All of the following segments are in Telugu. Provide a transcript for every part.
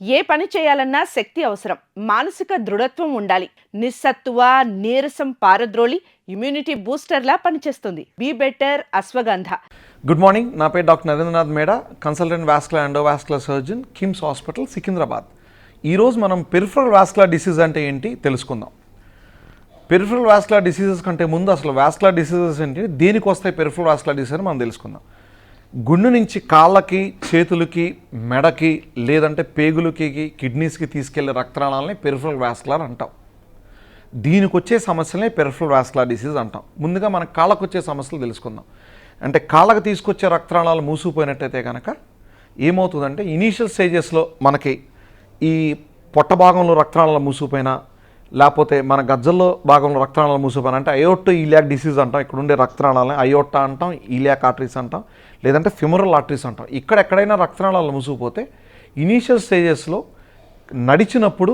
ఏ పని చేయాలన్నా శక్తి అవసరం మానసిక దృఢత్వం ఉండాలి. నిస్సత్తువ నీరసం పారద్రోలి ఇమ్యూనిటీ బూస్టర్లా పనిచేస్తుంది. Be better ashwagandha. Good morning నా పేరు doctor Narendranath Meda consultant vascular endovascular surgeon KIMS hospital Secunderabad. ఈరోజు మనం పెరిఫరల్ వాస్కులర్ డిసీజ్ అంటే ఏంటి తెలుసుకుందాం. పెరిఫరల్ వాస్కులర్ డిసీజెస్ కంటే ముందు అసలు వాస్కులర్ డిసీజెస్ ఏంటి దేనికి వస్తాయి పెరిఫరల్ వాస్కులర్ డిసీజ్ అని మనం తెలుసుకుందాం. గుండె నుంచి కాళ్ళకి చేతులకి మెడకి లేదంటే పేగులకి కిడ్నీస్కి తీసుకెళ్ళే రక్తనాళాలని పెరిఫరల్ వ్యాస్కులర్ అంటాం. దీనికి వచ్చే సమస్యలనే పెరిఫరల్ వ్యాస్కులర్ డిసీజ్ అంటాం. ముందుగా మన కాళ్ళకు వచ్చే సమస్యలు తెలుసుకుందాం. అంటే కాళ్ళకు తీసుకొచ్చే రక్తనాళాలు మూసుకుపోయినట్టయితే కనుక ఏమవుతుందంటే ఇనీషియల్ స్టేజెస్లో మనకి ఈ పొట్ట భాగంలో రక్తనాళాలు మూసుకుపోయినా లేకపోతే మన గజ్జల్లో భాగంలో రక్తనాళాలు మూసుకుపోయినా అంటే అయోటో ఇలియాక్ డిసీజ్ అంటాం ఇక్కడ ఉండే రక్తనాళాలని అయోటా అంటాం ఇలియాక్ ఆర్టరీస్ అంటాం లేదంటే ఫిమరల్ ఆర్టరీస్ అంటాం. ఇక్కడ ఎక్కడైనా రక్తనాళాలు మూసుకుపోతే ఇనీషియల్ స్టేజెస్లో నడిచినప్పుడు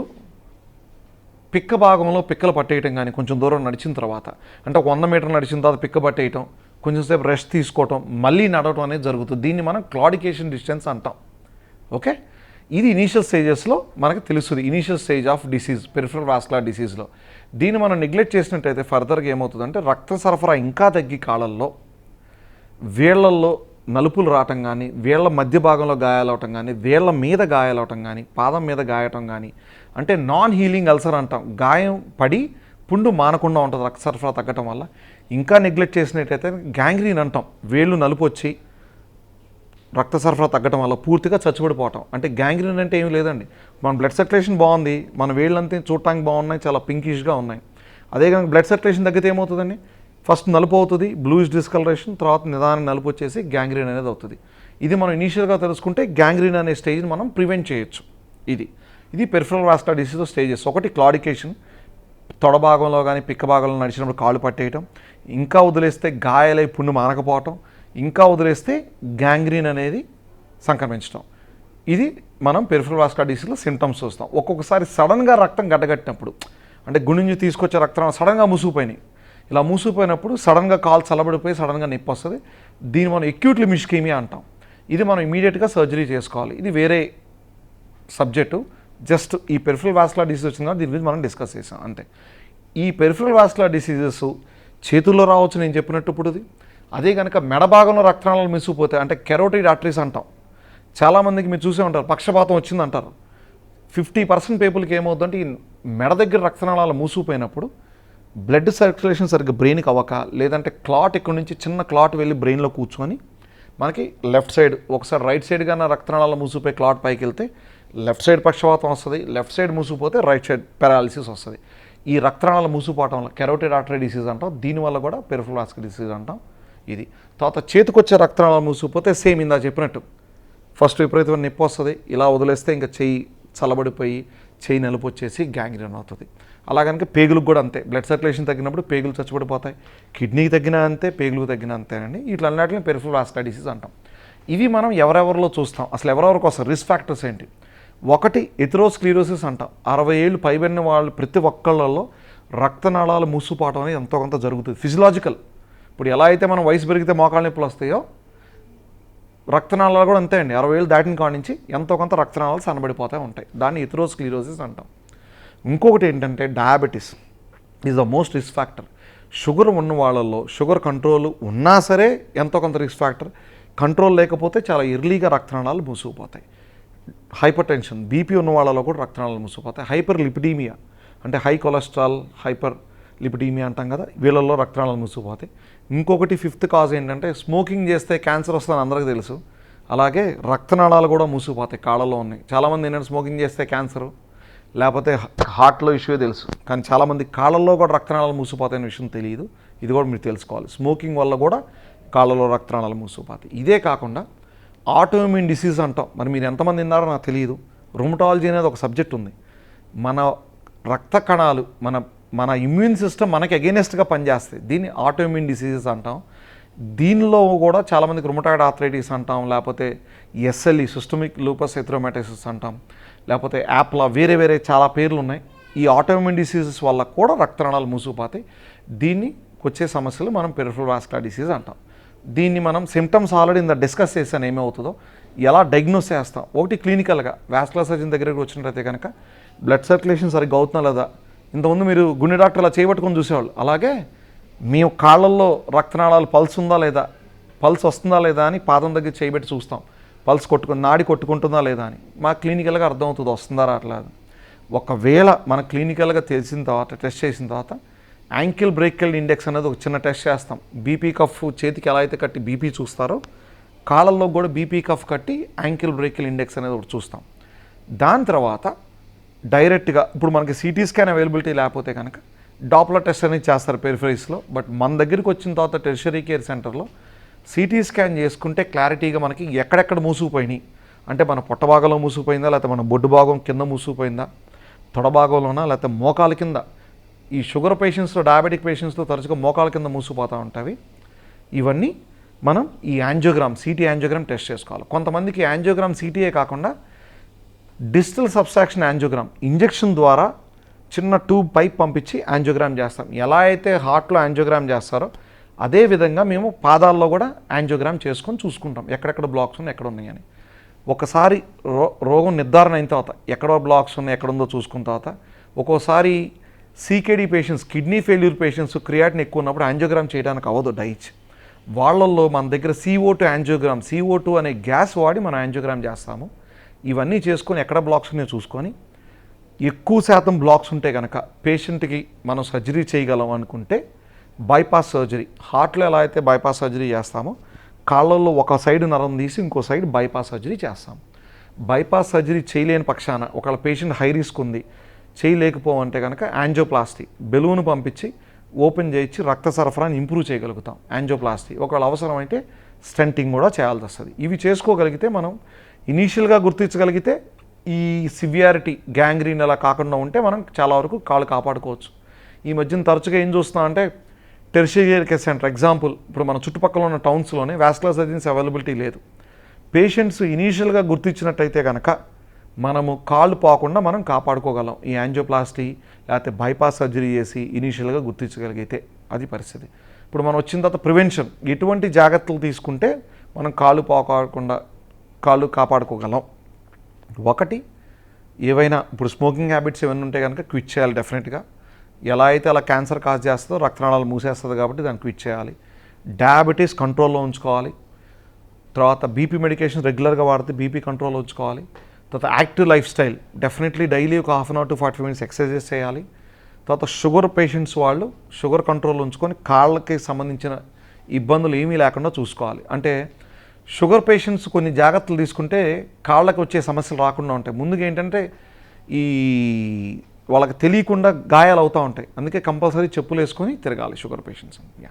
పిక్క భాగంలో పిక్కలు పట్టేయటం కానీ కొంచెం దూరం నడిచిన తర్వాత అంటే ఒక వంద మీటర్ నడిచిన తర్వాత పిక్క పట్టేయటం కొంచెంసేపు రెస్ట్ తీసుకోవటం మళ్ళీ నడవటం అనేది జరుగుతుంది. దీన్ని మనం క్లాడికేషన్ డిస్టెన్స్ అంటాం. ఓకే? ఇది ఇనీషియల్ స్టేజెస్లో మనకు తెలుస్తుంది. Initial stage of disease peripheral vascular డిసీజ్లో దీన్ని మనం నెగ్లెక్ట్ చేసినట్టయితే ఫర్దర్గా ఏమవుతుందంటే రక్త సరఫరా ఇంకా తగ్గి కాళ్ళల్లో వేళ్ళల్లో నలుపులు రావటం కానీ వేళ్ళ మధ్య భాగంలో గాయాలవటం కానీ వేళ్ళ మీద గాయాలవటం కానీ పాదం మీద గాయటం కానీ అంటే నాన్ హీలింగ్ అల్సర్ అంటాం. గాయం పడి పుండు మానకుండా ఉంటుంది రక్త సరఫరా తగ్గటం వల్ల. ఇంకా నెగ్లెక్ట్ చేసినట్టయితే గ్యాంగ్రీన్ అంటాం. వేళ్ళు నలుపు వచ్చి రక్త సరఫరా తగ్గటం వల్ల పూర్తిగా చచ్చిపడిపోవటం. అంటే గ్యాంగ్రీన్ అంటే ఏమీ లేదండి. మన బ్లడ్ సర్క్యులేషన్ బాగుంది. మన వేళ్ళంతా చూడటానికి బాగున్నాయి. చాలా పింకిష్గా ఉన్నాయి. అదే కనుక బ్లడ్ సర్క్యులేషన్ తగ్గితే ఏమవుతుందండి? ఫస్ట్ నలుపు అవుతుంది బ్లూయిష్ డిస్కలరేషన్ తర్వాత నిదానం నలుపు వచ్చేసి గ్యాంగ్రీన్ అనేది అవుతుంది. ఇది మనం ఇనీషియల్గా తెలుసుకుంటే గ్యాంగ్రీన్ అనే స్టేజ్ని మనం ప్రివెంట్ చేయొచ్చు. ఇది. ఇది పెరిఫరల్ వాస్టర్ డిసీజ్ స్టేజెస్. ఒకటి క్లాడికేషన్. తొడ భాగంలో కానీ పిక్క భాగంలో నడిచినప్పుడు కాళ్ళు పట్టేయటం. ఇంకా వదిలేస్తే గాయాలై పుండు మానకపోవటం ఇంకా వదిలేస్తే గ్యాంగ్రీన్ అనేది సంక్రమించడం. ఇది మనం పెరిఫరల్ వాస్కర్ డిసీజ్లో సిమ్టమ్స్ చూస్తాం. ఒక్కొక్కసారి సడన్గా రక్తం గడ్డగట్టినప్పుడు అంటే గుండె నుంచి తీసుకొచ్చే రక్తం సడన్గా మూసుకుపోయినాయి. ఇలా మూసుకుపోయినప్పుడు సడన్గా కాలు చల్లబడిపోయి సడన్గా నొప్పి వస్తుంది. దీన్ని మనం ఎక్యూట్లీ మిష్కేమియా అంటాం. ఇది మనం ఇమీడియట్గా సర్జరీ చేసుకోవాలి. ఇది వేరే సబ్జెక్టు జస్ట్ ఈ పెరిఫరల్ వాస్కులర్ డిసీజ్ వచ్చింది కాబట్టి దీని గురించి మనం డిస్కస్ చేసాం. అంతే. ఈ పెరిఫరల్ వాస్కులర్ డిసీజెస్ చేతుల్లో రావచ్చు నేను చెప్పినట్టు ఇప్పుడుది. అదే కనుక మెడ భాగంలో రక్తనాళాలు మిసిపోతే అంటే కెరోటిడ్ ఆర్టరీస్ అంటాం. చాలామందికి మీరు చూసే ఉంటారు పక్షపాతం వచ్చింది అంటారు ఫిఫ్టీ పర్సెంట్ పీపుల్కి ఏమవుతుందంటే ఈ మెడ దగ్గర రక్తనాళాలు మూసుకుపోయినప్పుడు బ్లడ్ సర్క్యులేషన్ సరిగ్గా బ్రెయిన్కి అవ్వక లేదంటే క్లాట్ ఇక్కడ నుంచి చిన్న క్లాట్ వెళ్ళి బ్రెయిన్లో కూర్చొని మనకి లెఫ్ట్ సైడ్ ఒకసారి రైట్ సైడ్ కానీ రక్తనాళాలు మూసిపోయి క్లాట్ పైకి వెళ్తే లెఫ్ట్ సైడ్ పక్షవాతం వస్తుంది లెఫ్ట్ సైడ్ మూసిపోతే రైట్ సైడ్ పెరాలిసిస్ వస్తుంది. ఈ రక్తనాళాలు మూసిపోవటం వల్ల కెరోటిడ్ ఆర్టరీ డిసీజ్ అంటాం దీనివల్ల కూడా పెరిఫరల్ డిసీజ్ అంటాం. ఇది. తర్వాత చేతికొచ్చే రక్తనాళాలు మూసుకుపోతే సేమ్ ఇందా చెప్పినట్టు. ఫస్ట్ విపరీతమైన నొప్పి వస్తుంది. ఇలా వదిలేస్తే ఇంకా చెయ్యి చల్లబడిపోయి చెయ్యి నలుపు వచ్చేసి గ్యాంగ్రీన్ అవుతుంది. అలా కనుక పేగులకు కూడా అంతే. బ్లడ్ సర్క్యులేషన్ తగ్గినప్పుడు పేగులు చచ్చిపడిపోతాయి. కిడ్నీకి తగ్గినా అంతే పేగులకు తగ్గినా అంతేనండి వీటి అన్నిటిని పెరిఫరల్ వాస్కులర్ డిసీజ్ అంటాం. ఇవి మనం ఎవరెవరిలో చూస్తాం? అసలు ఎవరెవరికి వస్తారు రిస్క్ ఫ్యాక్టర్స్ ఏంటి? ఒకటి ఎథరోస్క్లీరోసిస్ అంటాం. అరవై ఏళ్ళు పైబడిన వాళ్ళు ప్రతి ఒక్కళ్ళలో రక్తనాళాలు మూసుకుపోవడం అనేది ఎంతో కొంత జరుగుతుంది. ఫిజియలాజికల్ ఇప్పుడు ఎలా అయితే మనం వయసు పెరిగితే మోకాళ్ళ నొప్పులు వస్తాయో రక్తనాళాలు కూడా అంతే అండి అరవై ఏళ్ళు దాటిన కాడి నుంచి ఎంతో కొంత రక్తనాళాలు సన్నబడిపోతూ ఉంటాయి. దాన్ని ఎథరోస్క్లీరోసిస్ అంటాం. ఇంకొకటి ఏంటంటే diabetes is the most risk factor sugar ఉన్న వాళ్ళల్లో షుగర్ కంట్రోల్ ఉన్నా సరే ఎంతో కొంత రిస్క్ ఫ్యాక్టర్ కంట్రోల్ లేకపోతే చాలా ఎర్లీగా రక్తనాళాలు మూసుకుపోతాయి. హైపర్ టెన్షన్ బీపీ ఉన్న వాళ్ళలో కూడా రక్తనాళాలు మూసుకుపోతాయి. హైపర్ లిపిడీమియా అంటే హై కొలెస్ట్రాల్ హైపర్ లిపిడీమియా అంటాం కదా వీళ్ళల్లో రక్తనాళాలు మూసుకుపోతాయి. ఇంకొకటి ఫిఫ్త్ కాజ్ ఏంటంటే స్మోకింగ్ చేస్తే క్యాన్సర్ వస్తుందని అందరికీ తెలుసు. అలాగే రక్తనాళాలు కూడా మూసుకుపోతాయి కాళ్ళలో ఉన్నాయి. చాలామంది ఏంటంటే స్మోకింగ్ చేస్తే క్యాన్సర్ లేకపోతే హార్ట్లో ఇష్యూ తెలుసు. కానీ చాలామంది కాళ్ళల్లో కూడా రక్తనాళాలు మూసిపోతాయనే విషయం తెలియదు. ఇది కూడా మీరు తెలుసుకోవాలి. స్మోకింగ్ వల్ల కూడా కాళ్ళలో రక్తనాళాలు మూసిపోతాయి ఇదే కాకుండా ఆటోమిన్ డిసీజ్ అంటాం. మరి మీరు ఎంతమంది ఉన్నారో నాకు తెలియదు. రుమటాలజీ అనేది ఒక సబ్జెక్ట్ ఉంది. మన రక్త కణాలు మన మన ఇమ్యూన్ సిస్టమ్ మనకి అగేనెస్ట్గా పనిచేస్తాయి దీన్ని ఆటోఇమ్యూన్ డిసీజెస్ అంటాం. దీనిలో కూడా చాలామందికి రుమటాయిడ్ ఆథరైటిస్ అంటాం లేకపోతే ఎస్ఎల్ఈ సిస్టమిక్ లూపస్ ఎథ్రోమాటైసిస్ అంటాం లేకపోతే యాప్లా వేరే వేరే చాలా పేర్లు ఉన్నాయి ఈ ఆటోమిన్ డిసీజెస్ వల్ల కూడా రక్తనాళాలు మూసుకుపోతాయి. దీన్ని వచ్చే సమస్యలు మనం పెరిఫరల్ వాస్కులర్ డిసీజ్ అంటాం. దీన్ని మనం సిమ్టమ్స్ ఆల్రెడీ ఇంత డిస్కస్ చేసాను ఏమవుతుందో. ఎలా డయాగ్నోస్ చేస్తాం? ఒకటి క్లినికల్గా వాస్కులర్ సర్జన్ దగ్గరికి వచ్చినట్టయితే కనుక బ్లడ్ సర్క్యులేషన్ సరిగ్గా అవుతున్నా లేదా? ఇంతకుముందు మీరు గుండె డాక్టర్ అలా చేయబట్టుకొని చూసేవాళ్ళు. అలాగే మీ కాళ్ళల్లో రక్తనాళాలు పల్స్ ఉందా లేదా? పల్స్ వస్తుందా లేదా అని పాదం దగ్గర చేయబెట్టి చూస్తాం. పల్స్ కొట్టుకుని నాడి కొట్టుకుంటుందా లేదా అని. మా క్లినికల్గా అర్థమవుతుంది వస్తుందా రావట్లేదు ఒకవేళ మన క్లినికల్గా తెలిసిన తర్వాత టెస్ట్ చేసిన తర్వాత యాంకిల్ బ్రేకిల్ ఇండెక్స్ అనేది ఒక చిన్న టెస్ట్ చేస్తాం. బీపీ కఫ్ చేతికి ఎలా అయితే కట్టి బీపీ చూస్తారో కాళ్ళల్లో కూడా బీపీ కఫ్ కట్టి యాంకిల్ బ్రేకిల్ ఇండెక్స్ అనేది ఒకటి చూస్తాం. దాని తర్వాత డైరెక్ట్గా ఇప్పుడు మనకి సిటీ స్కాన్ అవైలబిలిటీ లేకపోతే కనుక డాప్లర్ టెస్ట్ అనేది చేస్తారు పెరిఫరీస్లో బట్ మన దగ్గరికి వచ్చిన తర్వాత టెరిషరీ కేర్ సెంటర్లో సిటీ స్కాన్ చేసుకుంటే క్లారిటీగా మనకి ఎక్కడెక్కడ మూసుకుపోయినాయి? అంటే మన పొట్ట భాగంలో మూసుకుపోయిందా? లేకపోతే మన బొడ్డు భాగం కింద మూసుకుపోయిందా? తొడ భాగంలోనా? లేకపోతే మోకాల కింద? ఈ షుగర్ పేషెంట్స్లో డయాబెటిక్ పేషెంట్స్లో తరచుగా మోకాల కింద మూసుకుపోతూ ఉంటాయి ఇవన్నీ మనం ఈ యాంజియోగ్రామ్ సిటీ యాంజియోగ్రామ్ టెస్ట్ చేసుకోవాలి. కొంతమందికి యాంజియోగ్రామ్ సిటీయే కాకుండా డిజిటల్ సబ్స్ట్రాక్షన్ యాంజియోగ్రామ్ ఇంజెక్షన్ ద్వారా చిన్న ట్యూబ్ పైప్ పంపించి యాంజియోగ్రామ్ చేస్తాం. ఎలా అయితే హార్ట్లో యాంజియోగ్రామ్ చేస్తారో అదే విధంగా మేము పాదాల్లో కూడా యాంజియోగ్రామ్ చేసుకొని చూసుకుంటాం. ఎక్కడెక్కడ బ్లాక్స్ ఉన్నాయి ఎక్కడ ఉన్నాయని. ఒకసారి రో రోగం నిర్ధారణ అయిన తర్వాత ఎక్కడో బ్లాక్స్ ఉన్నాయి ఎక్కడుందో చూసుకున్న తర్వాత ఒక్కోసారి CKD patients kidney failure patients creatinine ఎక్కువ ఉన్నప్పుడు యాంజియోగ్రామ్ చేయడానికి అవ్వదు డైచ్ వాళ్ళల్లో మన దగ్గర CO two angiogram CO two అనే గ్యాస్ వాడి మనం యాంజియోగ్రామ్ చేస్తాము. ఇవన్నీ చేసుకొని ఎక్కడ బ్లాక్స్ ఉన్నాయో చూసుకొని ఎక్కువ శాతం బ్లాక్స్ ఉంటే కనుక పేషెంట్కి మనం సర్జరీ చేయగలం అనుకుంటే బైపాస్ సర్జరీ హార్ట్లో ఎలా అయితే బైపాస్ సర్జరీ చేస్తామో కాళ్ళల్లో ఒక సైడ్ నరం తీసి ఇంకో సైడ్ బైపాస్ సర్జరీ చేస్తాం. బైపాస్ సర్జరీ చేయలేని పక్షాన ఒకవేళ పేషెంట్ హై రిస్క్ ఉంది చేయలేకపోవంటే కనుక యాంజోప్లాస్టీ బెలూన్ పంపించి ఓపెన్ చేయించి రక్త సరఫరాని ఇంప్రూవ్ చేయగలుగుతాం యాంజోప్లాస్టీ ఒకవేళ అవసరమైతే స్టెంటింగ్ కూడా చేయాల్సి వస్తుంది. ఇవి చేసుకోగలిగితే మనం ఇనీషియల్గా గుర్తించగలిగితే ఈ సివియారిటీ గ్యాంగ్రీన్ అలా కాకుండా ఉంటే మనం చాలా వరకు కాళ్ళు కాపాడుకోవచ్చు. ఈ మధ్యన తరచుగా ఏం చూస్తున్నాం అంటే టెర్షియర్ కేర్ సెంటర్ ఎగ్జాంపుల్ ఇప్పుడు మన చుట్టుపక్కల ఉన్న టౌన్స్లోనే వాస్కులర్ సర్జన్స్ అవైలబిలిటీ లేదు. పేషెంట్స్ ఇనీషియల్గా గుర్తించినట్టయితే కనుక మనము కాళ్ళు పోకుండా మనం కాపాడుకోగలం. ఈ యాంజియోప్లాస్టీ లేకపోతే బైపాస్ సర్జరీ చేసి ఇనీషియల్గా గుర్తించగలిగితే అది పరిస్థితి. ఇప్పుడు మనం వచ్చిన తర్వాత ప్రివెన్షన్ ఎటువంటి జాగ్రత్తలు తీసుకుంటే మనం కాళ్ళు పోకుండా కాళ్ళు కాపాడుకోగలం. ఒకటి ఏవైనా ఇప్పుడు స్మోకింగ్ హ్యాబిట్స్ ఏమైనా ఉంటే కనుక క్విట్ చేయాలి డెఫినెట్గా. ఎలా అయితే అలా క్యాన్సర్ కాజ్ చేస్తుందో రక్తనాళాలు మూసేస్తుంది కాబట్టి దాన్ని క్విట్ చేయాలి. డయాబెటీస్ కంట్రోల్లో ఉంచుకోవాలి. తర్వాత బీపీ మెడికేషన్ రెగ్యులర్గా వాడితే బీపీ కంట్రోల్లో ఉంచుకోవాలి. తర్వాత active life style definitely daily ఒక half an hour to forty minutes exercises చేయాలి. తర్వాత షుగర్ పేషెంట్స్ వాళ్ళు షుగర్ కంట్రోల్ ఉంచుకొని కాళ్ళకి సంబంధించిన ఇబ్బందులు ఏమీ లేకుండా చూసుకోవాలి. అంటే షుగర్ పేషెంట్స్ కొన్ని జాగ్రత్తలు తీసుకుంటే కాళ్ళకు వచ్చే సమస్యలు రాకుండా ఉంటాయి. ముందుగా ఏంటంటే ఈ వాళ్ళకి తెలియకుండా గాయాలు అవుతూ ఉంటాయి. అందుకే కంపల్సరీ చెప్పులు వేసుకొని తిరగాలి షుగర్ పేషెంట్స్. యా